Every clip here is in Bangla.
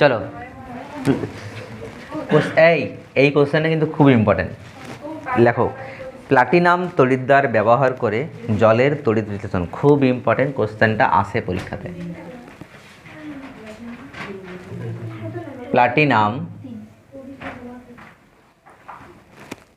চলো। এই এই কোশ্চেনটা কিন্তু খুব ইম্পর্টেন্ট লেখো প্লাটিনাম তড়িৎদ্বার ব্যবহার করে জলের তড়িৎ বিশ্লেষণ, খুব ইম্পর্টেন্ট কোশ্চেনটা আসে পরীক্ষাতে। প্লাটিনাম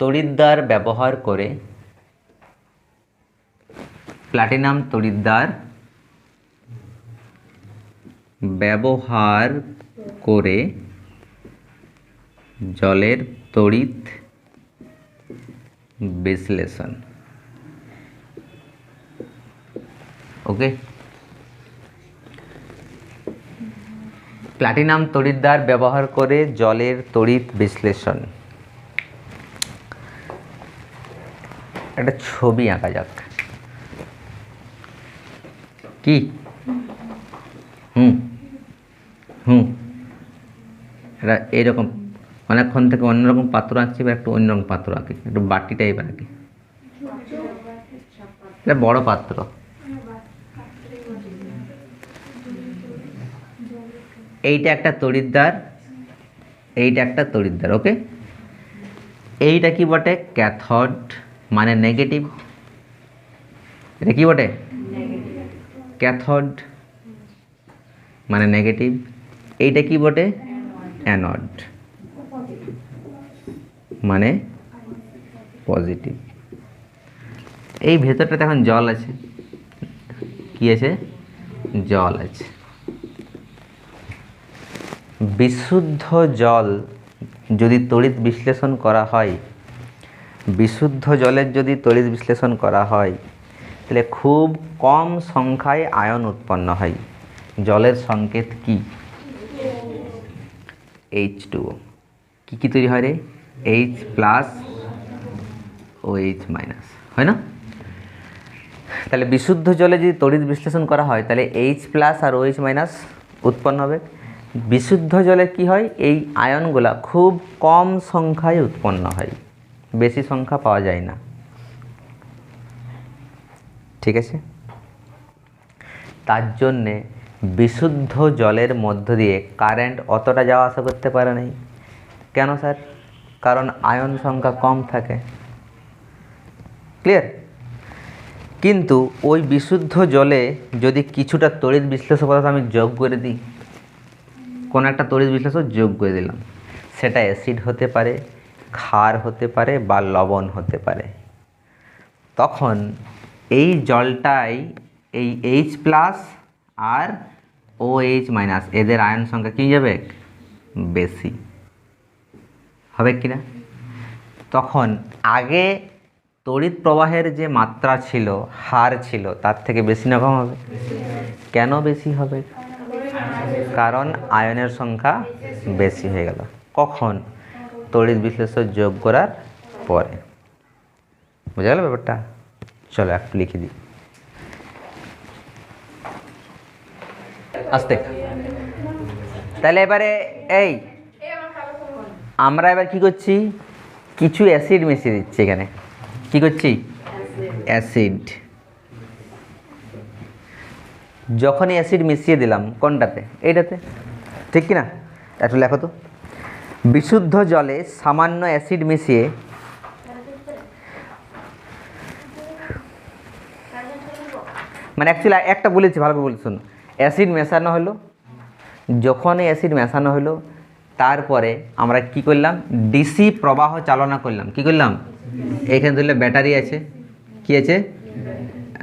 তড়িৎদ্বার ব্যবহার করে প্লাটিনাম তড়িৎদ্বার ব্যবহার করে জলের তড়িৎ বিশ্লেষণ। ওকে প্লাটিনাম তড়িৎদ্বার ব্যবহার করে জলের তড়িৎ বিশ্লেষণ। একটা ছবি আঁকা যাক। কি? হুম। হুম। এটা এইরকম অনেকক্ষণ থেকে অন্যরকম পাত্র আঁকছি বা একটু অন্যরকম পাত্র আঁকি একটু বাটি টাইপের আঁকি। এটা বড় পাত্র। এইটা একটা তড়িৎদ্বার এইটা একটা তড়িৎদ্বার ওকে এইটা কি বটে? ক্যাথড মানে নেগেটিভ এটা কি বটে? ক্যাথড মানে নেগেটিভ এইটা কি বটে? অ্যানড মানে পজিটিভ এই ভেতরটাতে এখন জল আছে। কি আছে? জল আছে। বিশুদ্ধ জল যদি তড়িৎ বিশ্লেষণ করা হয়, বিশুদ্ধ জলের যদি তড়িৎ বিশ্লেষণ করা হয়, তাহলে খুব কম সংখ্যায় আয়ন উৎপন্ন হয়। জলের সংকেত কি? এইচ টু কী কী তৈরি হয় রে? H plus O H minus হয় না? তাহলে বিশুদ্ধ জলে যদি তড়িৎ বিশ্লেষণ করা হয়, তাহলে এইচ প্লাস আর ওএইচ মাইনাস উৎপন্ন হবে। বিশুদ্ধ জলে কি হয়? এই আয়নগুলা খুব কম সংখ্যায় উৎপন্ন হয়। বেশি সংখ্যা পাওয়া যায় না। ঠিক আছে? তার জন্যে বিশুদ্ধ জলের মধ্য দিয়ে কারেন্ট অতটা যাওয়া আসা করতে পারে নাই। কেন স্যার? কারণ আয়ন সংখ্যা কম থাকে। ক্লিয়ার? কিন্তু ওই বিশুদ্ধ জলে যদি কিছুটা তড়িৎ বিশ্লেষক পদার্থ আমি যোগ করে দিই, কোনো একটা তড়িৎ বিশ্লেষক যোগ করে দিলাম, সেটা অ্যাসিড হতে পারে, ক্ষার হতে পারে বা লবণ হতে পারে। তখন এই জলটাই এই এইচ প্লাস আর ও এইচ মাইনাস, এদের আয়ন সংখ্যা কী যাবে? বেশি। হবে কি না? তখন আগে তড়িৎ প্রবাহের যে মাত্রা ছিল, হার ছিল, তার থেকে বেশি না কম হবে? কেন বেশি হবে? কারণ আয়নের সংখ্যা বেশি হয়ে গেল। কখন? তড়িৎ বিশ্লেষণ যোগ করার পরে। বুঝা গেল ব্যাপারটা? চলো, একটু লিখে দিই। আস্তে। তাহলে এবারে, এই। আমরা এবার কি করছি? কিছু অ্যাসিড মিশিয়ে দিচ্ছি এখানে। কি করছি? অ্যাসিড। যখনই অ্যাসিড মিশিয়ে দিলাম, কোনটাতে? এইটাতে। ঠিক কি না একটু লেখো তো। বিশুদ্ধ জলে সামান্য অ্যাসিড মিশিয়ে মানে অ্যাকচুয়ালি একটা বলেছি, ভালো করে বলছি শোন অ্যাসিড মেশানো হলো। যখন অ্যাসিড মেশানো হলো তারপরে আমরা কি করলাম? ডিসি প্রবাহ চালনা করলাম। কি করলাম? এখানে ধরলে ব্যাটারি আছে। কি আছে?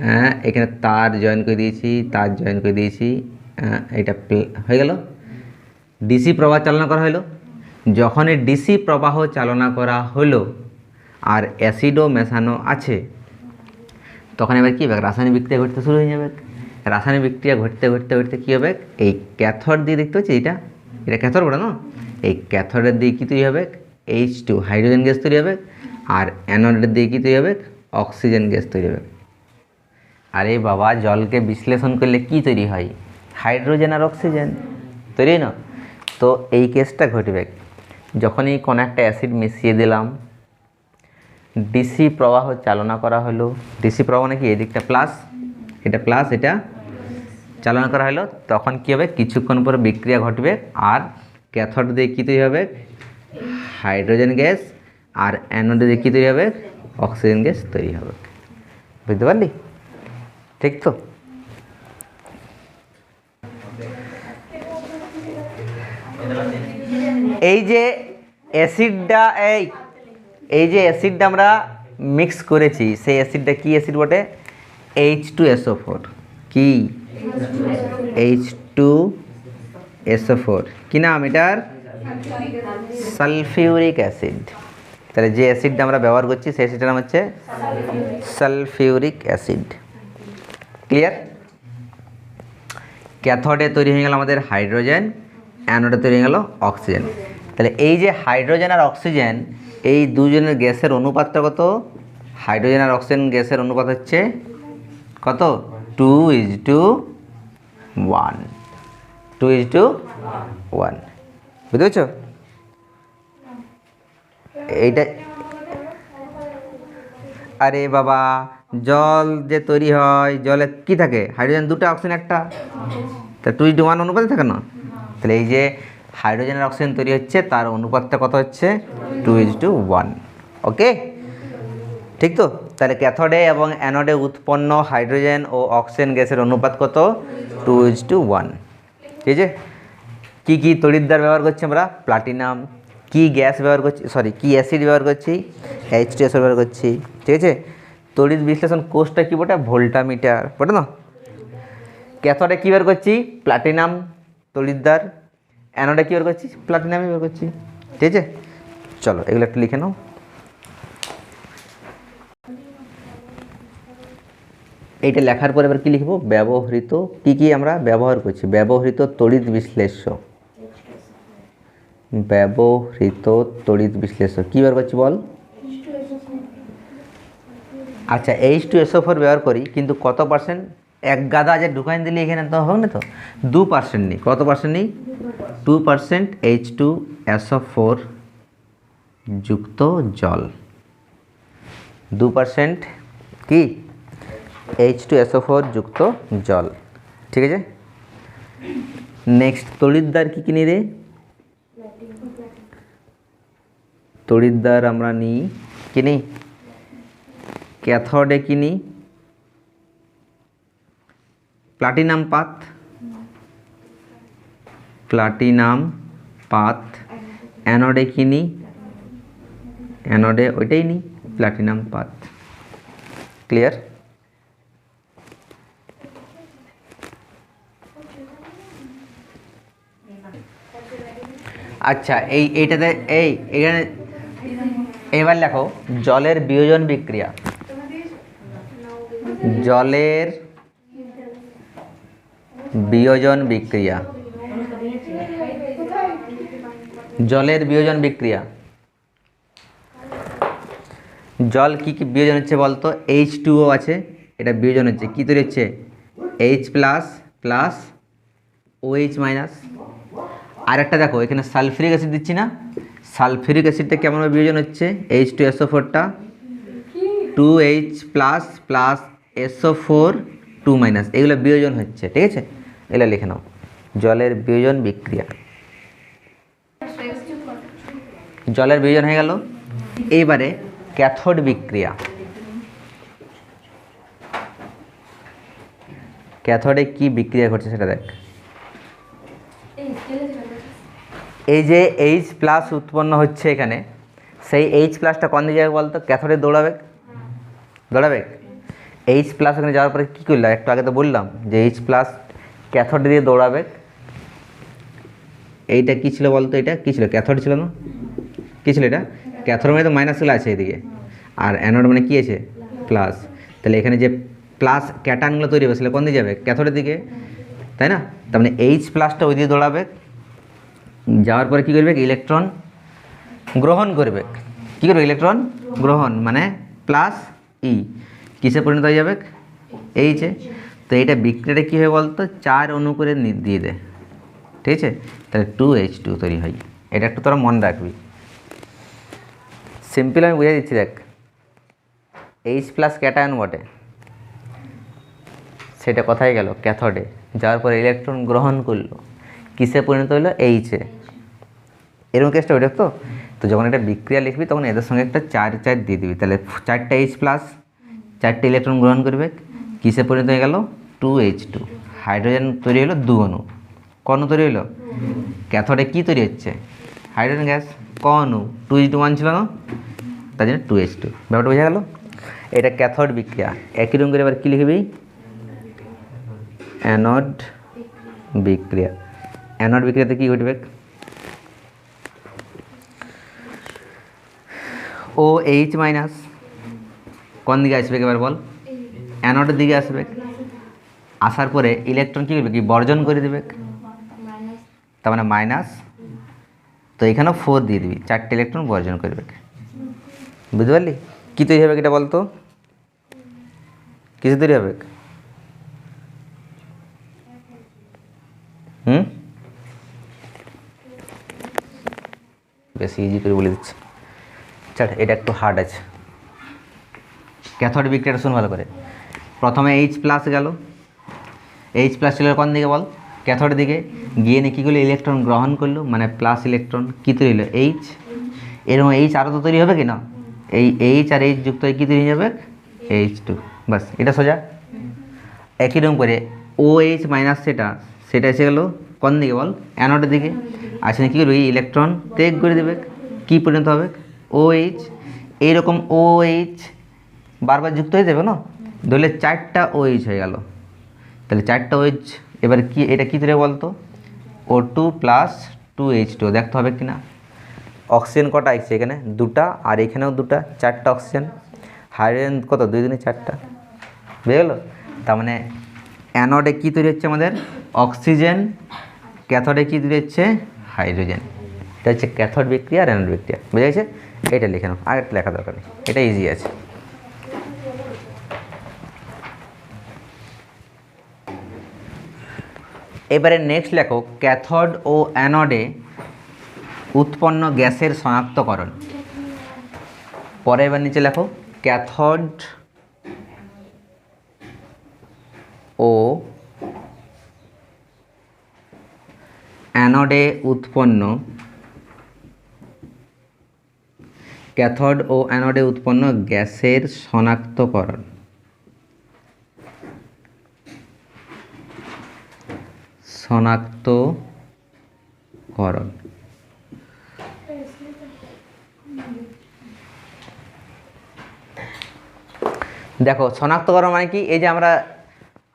হ্যাঁ এখানে তার জয়েন করে দিয়েছি তার জয়েন করে দিয়েছি। হ্যাঁ, এটা হয়ে গেল। ডিসি প্রবাহ চালনা করা হলো। যখনই ডিসি প্রবাহ চালনা করা হলো আর অ্যাসিডও মেশানো আছে তখন এবার কী হবে? রাসায়নিক বিক্রিয়া ঘটতে শুরু হয়ে যাবে। রাসায়নিক বিক্রিয়া ঘটতে ঘটতে ঘটতে কী হবে? এই ক্যাথর দিয়ে দেখতে পাচ্ছি এটা এটা ক্যাথর বলে না? এই ক্যাথরের দিয়ে কী তৈরি হবে? এইচ টু হাইড্রোজেন গ্যাস তৈরি হবে। আর অ্যানোডের দিয়ে কী তৈরি হবে? অক্সিজেন গ্যাস তৈরি হবে। আরে বাবা, জলকে বিশ্লেষণ করলে কি তৈরি হয়? হাইড্রোজেন আর অক্সিজেন তৈরি না? তো এই কেসটা ঘটবে। যখনই কোনো একটা অ্যাসিড মিশিয়ে দিলাম ডিসি প্রবাহ চালনা করা হলো। ডিসি প্রবাহ নাকি এদিকটা প্লাস এটা প্লাস এটা চালনা করা হলো। তখন কী হবে? কিছুক্ষণ পরে বিক্রিয়া ঘটবে আর ক্যাথড দিয়ে কী তৈরি হবে? হাইড্রোজেন গ্যাস আর অ্যানোডে দিয়ে কী তৈরি হবে? অক্সিজেন গ্যাস তৈরি হবে। বুঝতে পারলি? ঠিক তো? এই যে অ্যাসিডটা এই এই যে অ্যাসিডটা আমরা মিক্স করেছি, সেই অ্যাসিডটা কি অ্যাসিড বটে? এইচ টু এসও ফোর কি? এইচ টু এসও ফোর কী নাম এটার? Sulphuric acid. তাহলে যে অ্যাসিডটা আমরা ব্যবহার করছি সেই অ্যাসিডটার নাম হচ্ছে সালফিউরিক অ্যাসিড। ক্লিয়ার? ক্যাথোডে তৈরি হয়ে গেল আমাদের হাইড্রোজেন, অ্যানোডে তৈরি হয়ে গেল অক্সিজেন। তাহলে এই যে হাইড্রোজেন আর অক্সিজেন, এই দুজনের গ্যাসের অনুপাতটা কত? হাইড্রোজেন আর অক্সিজেন গ্যাসের অনুপাত হচ্ছে কত? Two is to one. Two is to one. বুঝতে পেরেছ? এইটা আরে বাবা, জল যে তৈরি হয়, জলে কি থাকে? হাইড্রোজেন দুটো, অক্সিজেন একটা। তা টু ইজ টু ওয়ান অনুপাতে থাকে না? তাহলে এই যে হাইড্রোজেনের অক্সিজেন তৈরি হচ্ছে, তার অনুপাতটা কত হচ্ছে? Two is to one. Okay? ঠিক তো? তাহলে ক্যাথোডে এবং অ্যানোডে উৎপন্ন হাইড্রোজেন ও অক্সিজেন গ্যাসের অনুপাত কত? Two is to one. ঠিক আছে কী কী তড়িৎদ্বার ব্যবহার করছি আমরা? প্লাটিনাম। কী গ্যাস ব্যবহার করছি? সরি, কী অ্যাসিড ব্যবহার করছি? এইচ টু ব্যবহার করছি। ঠিক আছে? তড়িৎ বিশ্লেষণ কোষটা কী বটে? ভোল্টামিটার। বটে না? ক্যাথোডে কী বের করছি? প্লাটিনাম তড়িৎদ্বার অ্যানোডে কী বের করছি? প্লাটিনামই বের করছি। ঠিক আছে? চলো, এগুলো একটু লিখে নাও। এইটা লেখার পরে এবার কী লিখব? ব্যবহৃত, কী কী আমরা ব্যবহার করছি? ব্যবহৃত তড়িৎ বিশ্লেষ্য। ব্যবহৃত তড়িৎ বিশ্লেষ্য। কী ব্যবহার করছি বল? আচ্ছা এইচ টু এসও ফোর ব্যবহার করি, কিন্তু কত পার্সেন্ট এক গাদা যে ঢুকাইন দিলে এখানে তো হবে না তো? দু পার্সেন্ট নেই। কত পার্সেন্ট নেই? Two percent H two S O four যুক্ত জল। দু পার্সেন্ট কি? এইচ টু এসও ফোর যুক্ত জল। ঠিক আছে? নেক্সট তড়িৎদ্বার কী কিনি রে? তড়িৎদ্বার আমরা নিই কিনি ক্যাথোডে কিনি প্লাটিনাম পাত। প্লাটিনাম পাত। অ্যানোডে কিনি অ্যানোডে ওইটাই নিই প্লাটিনাম পাত। ক্লিয়ার আচ্ছা এই এইটাতে, এই, এখানে, এবার লেখো, জলের বিয়োজন বিক্রিয়া। জলের বিয়োজন বিক্রিয়া। জলের বিয়োজন বিক্রিয়া। জল কি কি বিয়োজন হচ্ছে বলতো? এইচ টুও আছে, এটা বিয়োজন হচ্ছে। কী তৈরি হচ্ছে? H plus plus O H minus আর একটা দেখো, এখানে সালফিউরিক অ্যাসিড দিচ্ছি না। সালফিউরিক অ্যাসিডটা কেমনভাবে বিয়োজন হচ্ছে? এইচ টু এসও ফোরটা two H plus plus S O four two minus এগুলো বিয়োজন হচ্ছে, ঠিক আছে? এগুলো লিখে নাও। জলের বিয়োজন বিক্রিয়া। জলের বিয়োজন হয়ে গেল। এইবারে ক্যাথোড বিক্রিয়া। ক্যাথোডে কি বিক্রিয়া ঘটছে সেটা দেখ। এই যে এইচ প্লাস উৎপন্ন হচ্ছে এখানে, সেই এইচ প্লাসটা কোন যাবে বলতো? ক্যাথোডে দৌড়াবে? দৌড়াবে? এইচ প্লাস ওখানে যাওয়ার পরে কী করলাম? একটু আগে তো বললাম যে এইচ প্লাস ক্যাথোড দিয়ে দৌড়াবে। এইটা কী ছিল বলতো এটা? কী ছিল? ক্যাথোড ছিল না? কী ছিল এটা? ক্যাথোড মানে তো মাইনাসগুলো আছে এদিকে। আর অ্যানোড মানে কী আছে? প্লাস তাহলে এখানে যে প্লাস ক্যাটানগুলো তৈরি হবে সেটা কোন দিকে যাবে? ক্যাথোডের দিকে। তাই না? তার মানে এইচ প্লাসটা ওই দিয়ে দৌড়াবে। যাওয়ার পরে কী করবে? ইলেকট্রন গ্রহণ করবে। কী করবে? ইলেকট্রন গ্রহণ মানে প্লাস ই কিসে পরিণত হয়ে যাবে? এইচে তো এইটা বিক্রিয়াটা কী হয় বলতো? চার অণু করে দিয়ে দেয় ঠিক আছে? তাহলে টু এইচ টু তৈরি হয়। এটা একটু তোরা মনে রাখবি। সিম্পল আমি বুঝে দিচ্ছি, দেখ। এইচ প্লাস ক্যাটায়ন বটে। সেটা কোথায় গেল? ক্যাথডে যাওয়ার পরে ইলেকট্রন গ্রহণ করল। কিসে পরিণত হলো? এইচে এরকম কেসটা ওইটা তো তো যখন একটা বিক্রিয়া লিখবি, তখন এদের সঙ্গে একটা চার চার দিয়ে দিবি। তাহলে চারটা এইচ প্লাস চারটে ইলেকট্রন গ্রহণ করবে। কিসে পরিণত হয়ে গেল? টু এইচ টু হাইড্রোজেন তৈরি হলো দু অণু কণ তৈরি হলো? ক্যাথোডে কী তৈরি হচ্ছে? হাইড্রোজেন গ্যাস ক অণু টু এইচ টু ওয়ান ছিল না? তার জন্য টু এইচ টু ব্যাপারটা বোঝা গেল? এটা ক্যাথোড বিক্রিয়া। একই রকম করে এবার কী লিখবি? অ্যানড বিক্রিয়া। অ্যানড বিক্রিয়াতে কী ঘটবে ও এইচ মাইনাস কোন দিকে আসবে এবার বল? অ্যানোডের দিকে আসবে। আসার পরে ইলেকট্রন কী করবে? কি বর্জন করে দেবে? তার মানে মাইনাস তো এখানেও ফোর দিয়ে দিবি। চারটে ইলেকট্রন বর্জন করবে বুঝতে পারলি? কী তৈরি হবে এটা বলতো? কিছু তৈরি হবে? বেশি ইজি করে বলে দিচ্ছি। ছাড়, এটা একটু হার্ড আছে। ক্যাথোড বিক্রিয়াটা শুন ভালো করে। প্রথমে এইচ প্লাস গেল। এইচ প্লাস ছিল কোন দিকে বল? ক্যাথোড দিকে। গিয়ে নিয়ে কী করল? ইলেকট্রন গ্রহণ করল। মানে প্লাস ইলেকট্রন কী তৈরি হলো? এইচ এরকম এইচ আরও তো তৈরি হবে কি না? এই এইচ আর এইচ যুক্ত হয়ে কী তৈরি হয়ে যাবে? এইচ টু বাস এটা সোজা। একই রকম করে ও এইচ মাইনাস সেটা সেটা এসে গেলো কোন দিকে বল? অ্যানোডের দিকে। আসলে কী করবে? এই ইলেকট্রন ত্যাগ করে দেবে। কী পরিণত হবে? ও এইচ এইরকম ও এইচ বারবার যুক্ত হয়ে যাবে, না? ধরলে চারটা ও এইচ হয়ে গেল। তাহলে চারটা ও এইচ এবার কি, এটা কী ধরে বলতো? O two plus two H two দেখতে হবে কি না অক্সিজেন কটা আসছে এখানে? দুটা, আর এখানেও দুটা, চারটা অক্সিজেন। হাইড্রোজেন কত? দুই দিনে চারটা। বুঝে গেলো? তার মানে অ্যানোডে কী তৈরি হচ্ছে আমাদের? অক্সিজেন। ক্যাথোডে কী তৈরি হচ্ছে? হাইড্রোজেন। এটা হচ্ছে ক্যাথড বিক্রিয়া আর অ্যানোড বিক্রিয়া। বুঝা গেছে? এটা লিখে নাও। আর একটা লেখা দরকার নেই। এটা ইজি আছে। এবারে নেক্সট লেখো, ক্যাথড ও অ্যানোডে উৎপন্ন গ্যাসের শনাক্তকরণ পরে এবার নিচে লেখো, ক্যাথড ও অ্যানোডে উৎপন্ন। ক্যাথড ও অ্যানোডে উৎপন্ন গ্যাসের শনাক্তকরণ। শনাক্তকরণ। দেখো, শনাক্তকরণ মানে কি? এই যে আমরা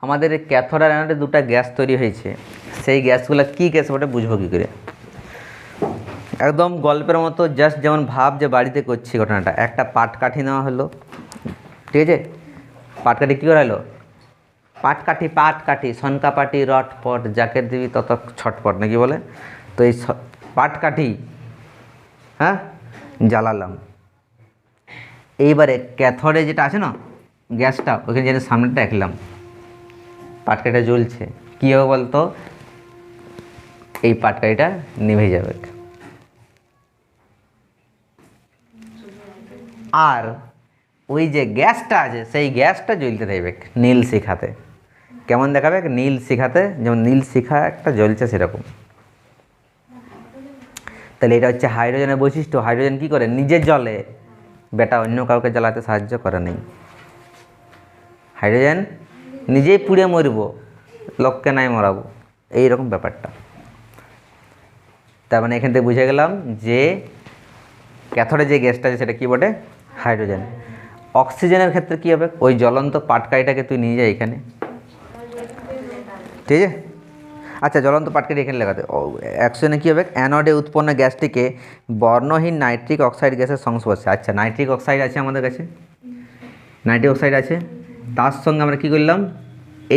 আমাদের ক্যাথোড আর অ্যানোডে দুটো গ্যাস তৈরি হয়েছে। সেই গ্যাসগুলো কী গ্যাস ওটা বুঝব কী করে? একদম গল্পের মতো জাস্ট যেমন ভাব যে বাড়িতে করছি ঘটনাটা। একটা পাটকাঠি নেওয়া হলো। ঠিক আছে? পাটকাঠি কী করা হলো পাটকাঠি পাটকাঠি রট পট যাকে দিবি তত ছটপট নাকি বলে? তো এই পাটকাঠি হ্যাঁ? জ্বালালাম। এইবারে ক্যাথোডে যেটা আছে না, গ্যাসটা, ওখানে যেন সামনেটা রাখলাম পাটকাঠিটা জ্বলছে। কী হবে বলতো? এই পাটকাঠিটা নিভে যাবে। আর ওই যে গ্যাসটা আছে, সেই গ্যাসটা জ্বলতে থাকবে নীল শিখাতে। কেমন দেখাবে? নীল শিখাতে, যেমন নীল শিখা একটা জ্বলছে সেরকম। তাহলে এটা হচ্ছে হাইড্রোজেনের বৈশিষ্ট্য। হাইড্রোজেন কী করে? নিজের জলে। বেটা অন্য কাউকে জ্বালাতে সাহায্য করে নেই। হাইড্রোজেন নিজেই পুড়ে মরবো, লোককে নাই মরাবো। এইরকম ব্যাপারটা। তার মানে এখান থেকে বুঝে গেলাম যে ক্যাথোডে যে গ্যাসটা আছে সেটা কী বটে? হাইড্রোজেন। অক্সিজেনের ক্ষেত্রে কী হবে? ওই জ্বলন্ত পাটকাইটাকে তুই নিয়ে যা এখানে। ঠিক আছে? আচ্ছা জ্বলন্ত পাটকাঠি এখানে লেখাতে অক্সিজেনে কী হবে? অ্যানোডে উৎপন্ন গ্যাসটিকে বর্ণহীন নাইট্রিক অক্সাইড গ্যাসের সংস্পর্শে। আচ্ছা নাইট্রিক অক্সাইড আছে আমাদের কাছে? নাইট্রিক অক্সাইড আছে? তার সঙ্গে আমরা কী করলাম?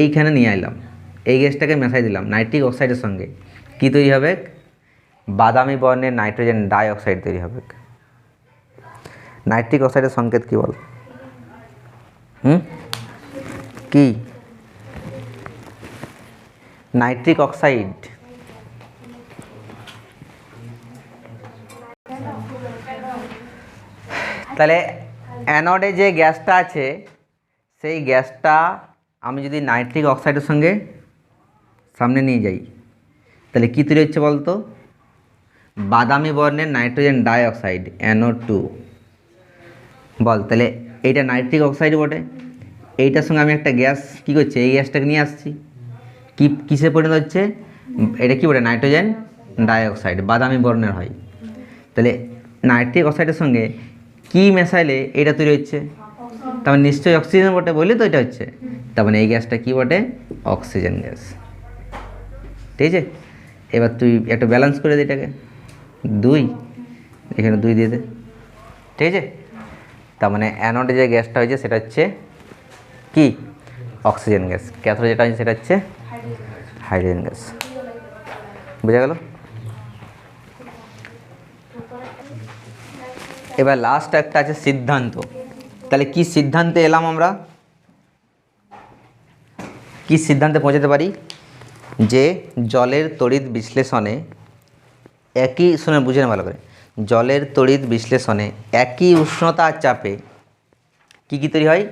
এইখানে নিয়ে এলাম এই গ্যাসটাকে মেশাই দিলাম, নাইট্রিক অক্সাইডের সঙ্গে। কী তৈরি হবে? বাদামি বর্ণের নাইট্রোজেন ডাই অক্সাইড তৈরি হবে। নাইট্রিক অক্সাইডের সংকেত কী বল? হুম? কি? Nitric oxide. তাহলে অ্যানোডে যে গ্যাসটা আছে সেই গ্যাসটা আমি যদি নাইট্রিক অক্সাইডের সঙ্গে সামনে নিয়ে যাই, তাহলে কী তৈরি হচ্ছে বলতো? বাদামি বর্ণের nitrogen dioxide N O two. বল, তাহলে এইটা নাইট্রিক অক্সাইড বটে। এইটার সঙ্গে আমি একটা গ্যাস কী করছি, এই গ্যাসটাকে নিয়ে আসছি। কি, কিসে পরিণত হচ্ছে? এটা কি বলে নাইট্রোজেন ডাইঅক্সাইড, বাদামি বর্ণের হয়। তাহলে নাইট্রিক অক্সাইডের সঙ্গে কি মেশাইলে এটা তৈরি হচ্ছে? তার মানে নিশ্চয়ই অক্সিজেন বটে বলে তো এটা হচ্ছে। তার মানে এই গ্যাসটা কি বটে? অক্সিজেন গ্যাস ঠিক আছে? এবার তুই একটু ব্যালেন্স করে দে এটাকে। দুই। এখানে দুই দিয়ে দে। ঠিক আছে? তার মানে অ্যানোডে যে গ্যাসটা হয়েছে সেটা হচ্ছে কি? অক্সিজেন গ্যাস ক্যাথোডে যেটা হয়েছে সেটা হচ্ছে হাইড্রোজেন গ্যাস বোঝা গেল? এবার লাস্ট একটা আছে সিদ্ধান্ত। তাহলে কি সিদ্ধান্তে এলাম আমরা? কি সিদ্ধান্তে পৌঁছাতে পারি? যে জলের তড়িৎ বিশ্লেষণে একই শুনে বুঝে ভালো করে। জলের তড়িৎ বিশ্লেষণে একই উষ্ণতা চাপে কী কী তৈরি হয়?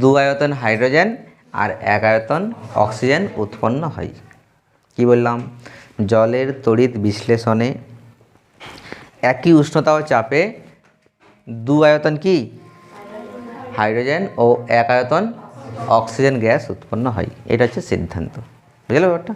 দু আয়তন হাইড্রোজেন আর এক আয়তন অক্সিজেন উৎপন্ন হয়। কি বললাম? জলের তড়িৎ বিশ্লেষণে একই উষ্ণতা ও চাপে দু আয়তন কি? হাইড্রোজেন ও একায়তন অক্সিজেন গ্যাস উৎপন্ন হয়। এটা হচ্ছে সিদ্ধান্ত। বুঝলে ব্যাপারটা?